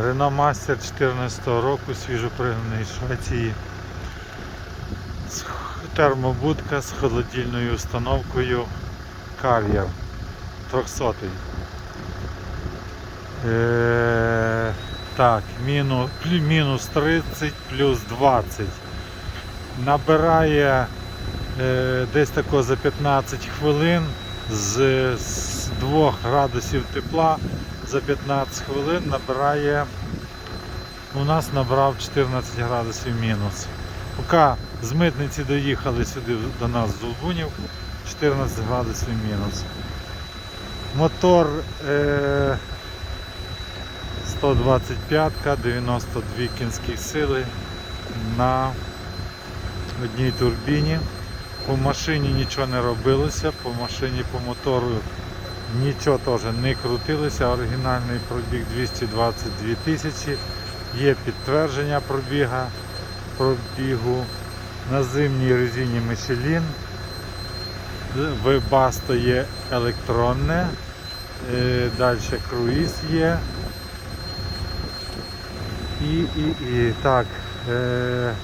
Renault Master 14 року, свіжопригнаний з Швеції. Термобудка з холодильною установкою Carrier 300. Е, так, мінус, мінус 30 плюс 20. Набирає е, десь тако за 15 хвилин з, з 2 градусів тепла за 15 хвилин набирає. У нас набрав 14 градусів мінус. Поки з митниці доїхали сюди до нас з Долбунів, 14 градусів мінус. Мотор е, 125, 92 кінських сили на одній турбіні. По машині нічого не робилося, по машині по мотору нічого теж не крутилося. Оригінальний пробіг 222 тисячі. Є підтвердження пробіга, пробігу на зимній резині Michelin. Вебасто є електронне. Е, Далі круїз є. І, і, і так. Е,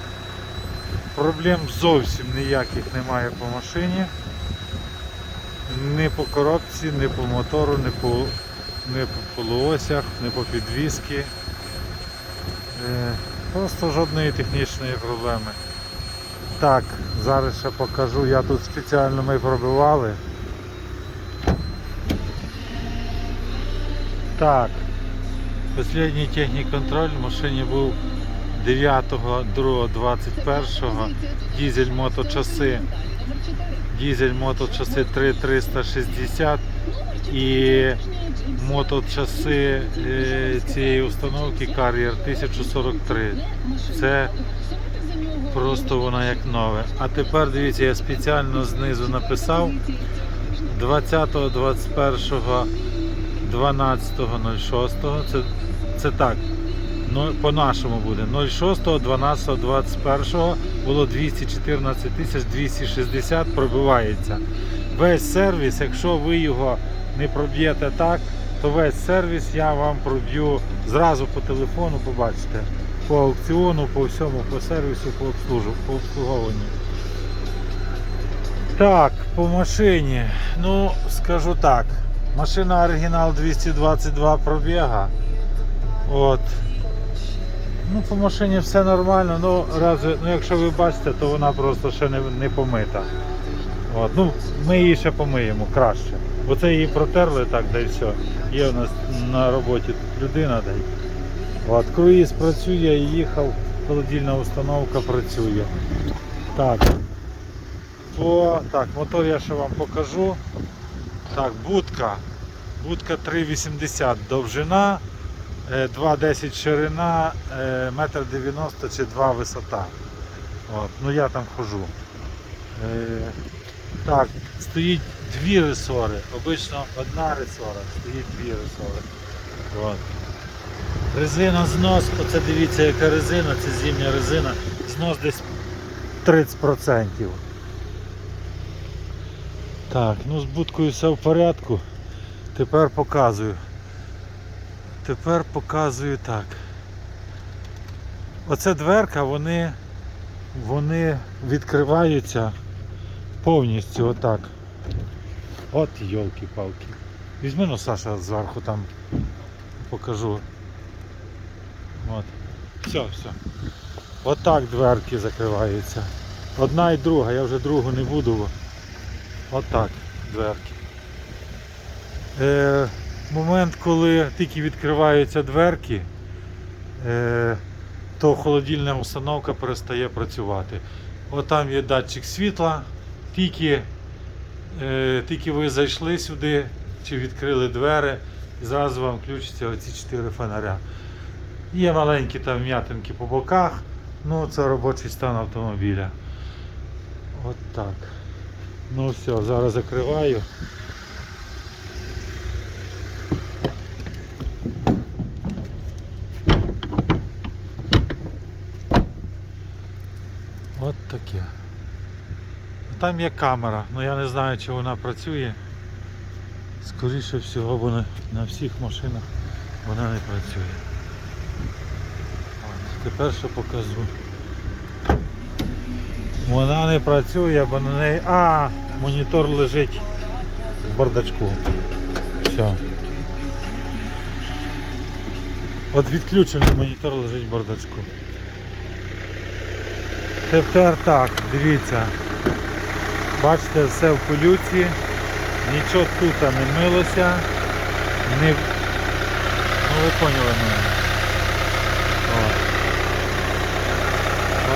проблем зовсім ніяких немає по машині. Ні по коробці, ні по мотору, ні по, ні по полуосях, ні по підвіски. Е, Просто жодної технічної проблеми. Так, зараз ще покажу. Я тут спеціально ми пробивали. Так, Останній техніконтроль в машині був 9.2.21 дізель моточаси. Дізель моточаси 3360 і моточаси е, цієї установки Carrier 1043. Це просто вона як нове. А тепер дивіться, я спеціально знизу написав 20, 21, 12.06. Це, це так. Ну, по-нашому буде. 06, 12, 21 було 214 тисяч 260 пробивається. Весь сервіс, якщо ви його не проб'єте так, то весь сервіс я вам проб'ю зразу по телефону, побачите. По аукціону, по всьому, по сервісу, по, обслужу, по обслуговуванню. Так, по машині. Ну, скажу так. Машина оригінал 222 пробіга. От. Ну, по машині все нормально, ну, разве, ну якщо ви бачите, то вона просто ще не, не помита. От. Ну, ми її ще помиємо краще. Бо це її протерли так, да все. Є у нас на роботі людина, да. От, круїз працює, їхав, холодильна установка працює. Так. По, так, мотор я ще вам покажу. Так, будка. Будка 3,80 довжина, 2,10 ширина, е, метр 90 чи 2 висота. От, ну я там хожу. Е, Так, стоїть дві ресори. Обично одна ресора, стоїть дві ресори. От. Резина знос, оце дивіться яка резина, це зимня резина, знос десь 30%. Так, ну з будкою все в порядку. Тепер показую. Тепер показую так. Оце дверка, вони, вони відкриваються повністю отак. От йолки-палки. Візьми ну Саша зверху там покажу. От. Все, все. Отак дверки закриваються. Одна і друга, я вже другу не буду. Отак дверки. Е, момент, коли тільки відкриваються дверки, е, то холодильна установка перестає працювати. От є датчик світла, тільки, е, тільки ви зайшли сюди чи відкрили двері, і зразу вам включаться оці чотири фонаря. Є маленькі там м'ятинки по боках, ну це робочий стан автомобіля. От так. Ну все, зараз закриваю. От таке. Там є камера, але я не знаю, чи вона працює. Скоріше всього, бо на, всіх машинах вона не працює. тепер що покажу. Вона не працює, бо на неї. А, монітор лежить в бардачку. Все. От відключений монітор лежить в бардачку. Тепер так, дивіться. Бачите, все в пилюці, нічого тут не милося, не... ну ви поняли мене.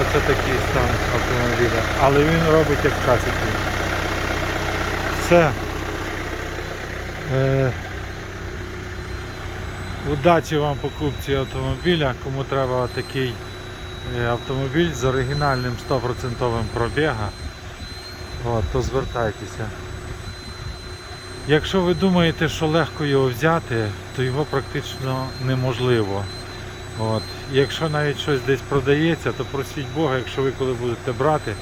Оце такий стан автомобіля. Але він робить як в. Все. Е... Удачі вам покупці автомобіля. Кому треба такий автомобіль з оригінальним 100% пробіга, от, то звертайтеся. Якщо ви думаєте, що легко його взяти, то його практично неможливо. От. Якщо навіть щось десь продається, то просіть Бога, якщо ви коли будете брати,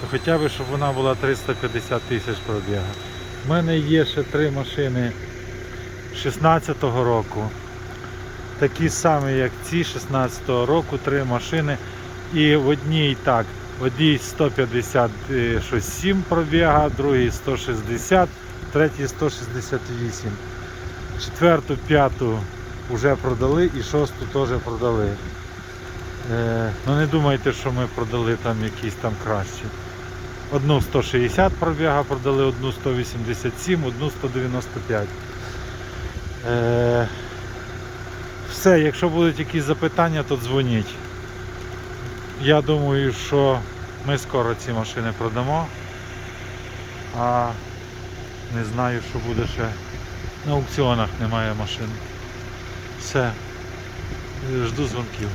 то хоча б щоб вона була 350 тисяч пробіга. У мене є ще три машини 16-го року. Такі самі, як ці 16-го року, три машини. І в одній так, одній 157 пробіга, другій 160, третій 168. Четверту, п'яту вже продали і шосту теж продали. Е, ну не думайте, що ми продали там якісь там кращі. Одну 160 пробіга продали, одну 187, одну 195. Е, все, якщо будуть якісь запитання, то дзвоніть. Я думаю, що ми скоро ці машини продамо. А не знаю, що буде ще. На аукціонах немає машин. Все. Жду дзвонків.